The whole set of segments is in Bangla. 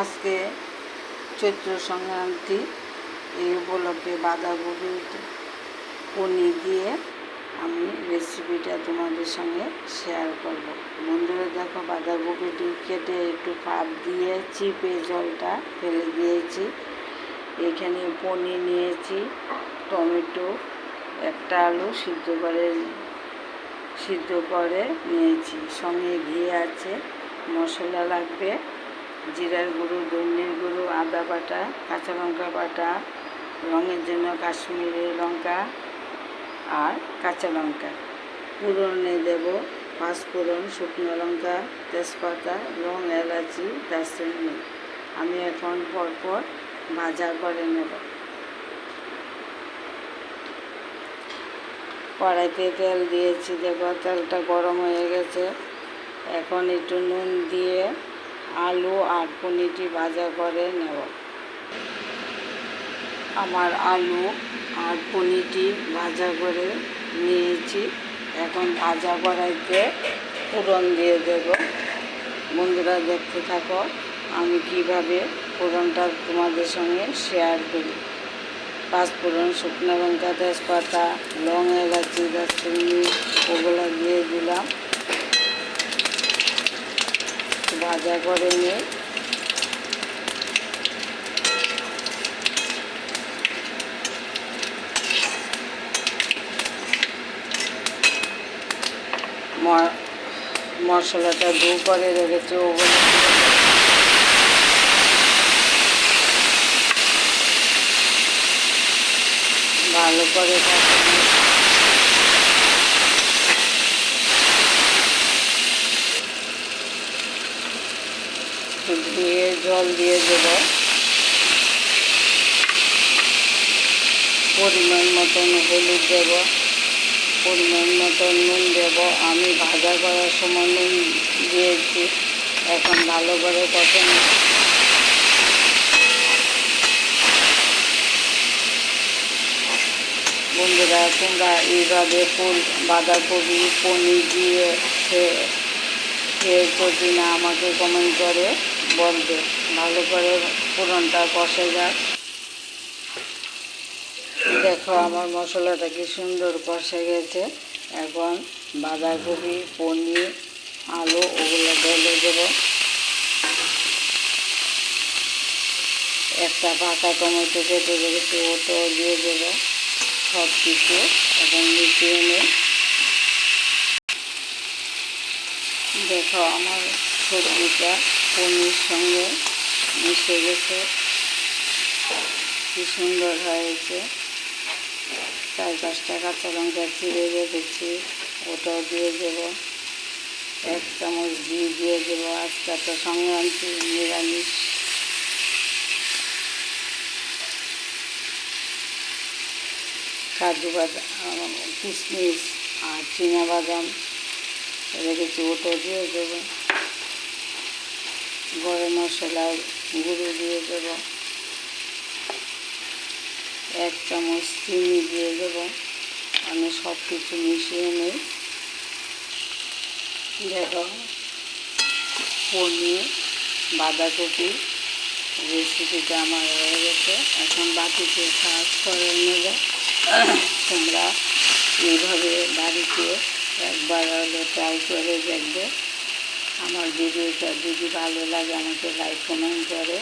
আজকে চৈত্র সংক্রান্তি, এই উপলক্ষে বাঁধাকপি পনির দিয়ে আমি রেসিপিটা তোমাদের সঙ্গে শেয়ার করব। বন্ধুরা, দেখো বাঁধাকপিটি কেটে একটু পাপ দিয়ে চিপে জলটা ফেলে দিয়েছি। এখানে পনির নিয়েছি, টমেটো, একটা আলু সিদ্ধ করে সিদ্ধ করে নিয়েছি। সঙ্গে ঘি আছে, মশলা লাগবে। জিরার গুঁড়ো, ধনিয়ার গুঁড়ো, আদা বাটা, কাঁচা লঙ্কা বাটা, রঙের জন্য কাশ্মীরি লঙ্কা আর কাঁচা লঙ্কা। পুরনে দেব পাঁচফোড়ন শুকনো লঙ্কা, তেজপাতা লং এলাচি দারচিনি আমি এখন পরপর ভাজা করে নেব। কড়াইতে তেল দিয়েছি, দেখো তেলটা গরম হয়ে গেছে। এখন একটু নুন দিয়ে আলু আর পনিরটি ভাজা করে নেব। আমার আলু আর পনিরটি ভাজা করে নিয়েছি। এখন ভাজা কড়াইতে ফোড়ন দিয়ে দেব। বন্ধুরা, দেখতে থাকো, আমি কীভাবে ফোড়নটা তোমাদের সঙ্গে শেয়ার করি। পাঁচফোড়ন শুকনো লঙ্কা তেজপাতা, লং এলাচি, দারচিনি ওগুলো দিয়ে দিলাম। ভাজা করে নিয়ে। মশলাটা দু করে রেখেছি ওগুলো ভালো করে ধুয়ে জল দিয়ে দেব। পরিমাণ মতন হলুদ দেব, পরিমাণ মতন নুন দেব। আমি ভাজা করার সময় নুন দিয়েছি, এখন ভালো করে কষে বন্ধুরা, তোমরা এইভাবে ফুল, বাঁধাকপি, পনির দিয়ে খেয়ে কি না আমাকে কমেন্ট করে। বলবে ভালো করে ফোড়নটা কষে যাক দেখো আমার মশলাটা কি সুন্দর কষে গেছে। এখন বাঁধাকপি, পনির, আলু, ওগুলো ঢেলে দেব। একটা পাকা টমেটো কেটে রেখেছি ওটাও দিয়ে দেবো সব কিছু এখন মিশিয়ে নিই। দেখো আমার সবজিটা পনির সঙ্গে মিশে গেছে। কি সুন্দর হয়েছে। চার পাঁচটা কাঁচা লঙ্কা চিড়ে রেখেছি, ওটাও দিয়ে দেব। এক চামচ ঘি দিয়ে দেবো, আজকে তো সংক্রান্তি নিরামিষ। কাজু বাদাম, কিশমিশ আর চিনা বাদাম রেখেছি, ওটাও দিয়ে দেবো। গরম মশলার গুঁড়ো দিয়ে দেব। এক চামচ চিনি দিয়ে দেব। আমি সব কিছু মিশিয়ে নিই। দেখো, পনির, বাঁধাকপি রেসিপিটা আমার হয়ে গেছে। এখন বাকিতে সার্ভ করে নেবে। তোমরা এইভাবে বাড়িতে একবার হলে ট্রাই করে দেখবে। আমার ভিডিওটা যদি ভালো লাগে আমাকে লাইক কমেন্ট করে,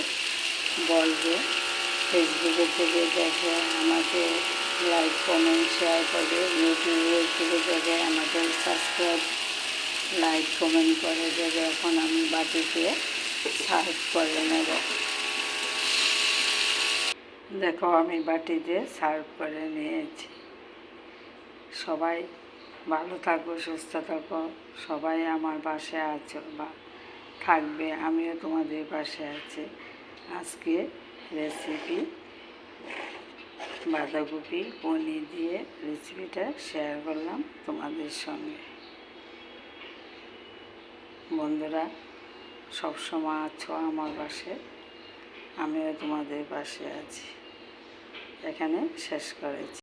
বলবে। ফেসবুকে থেকে দেখে আমাকে লাইক কমেন্ট শেয়ার করে। ইউটিউবের থেকে দেখে আমাকে সাবস্ক্রাইব লাইক কমেন্ট করে। দেবে এখন আমি বাটিতে সার্ভ করে নেব। দেখো আমি বাটিতে সার্ভ করে নিয়েছি। সবাই ভালো থাকো, সুস্থ থাকো। সবাই আমার পাশে আছো বা থাকবে, আমিও তোমাদের পাশে আছি। আজকে রেসিপি বাঁধাকপি পনির দিয়ে রেসিপিটা শেয়ার করলাম তোমাদের সঙ্গে। বন্ধুরা, সবসময় আছো আমার পাশে, আমিও তোমাদের পাশে আছি। এখানে শেষ করেছি।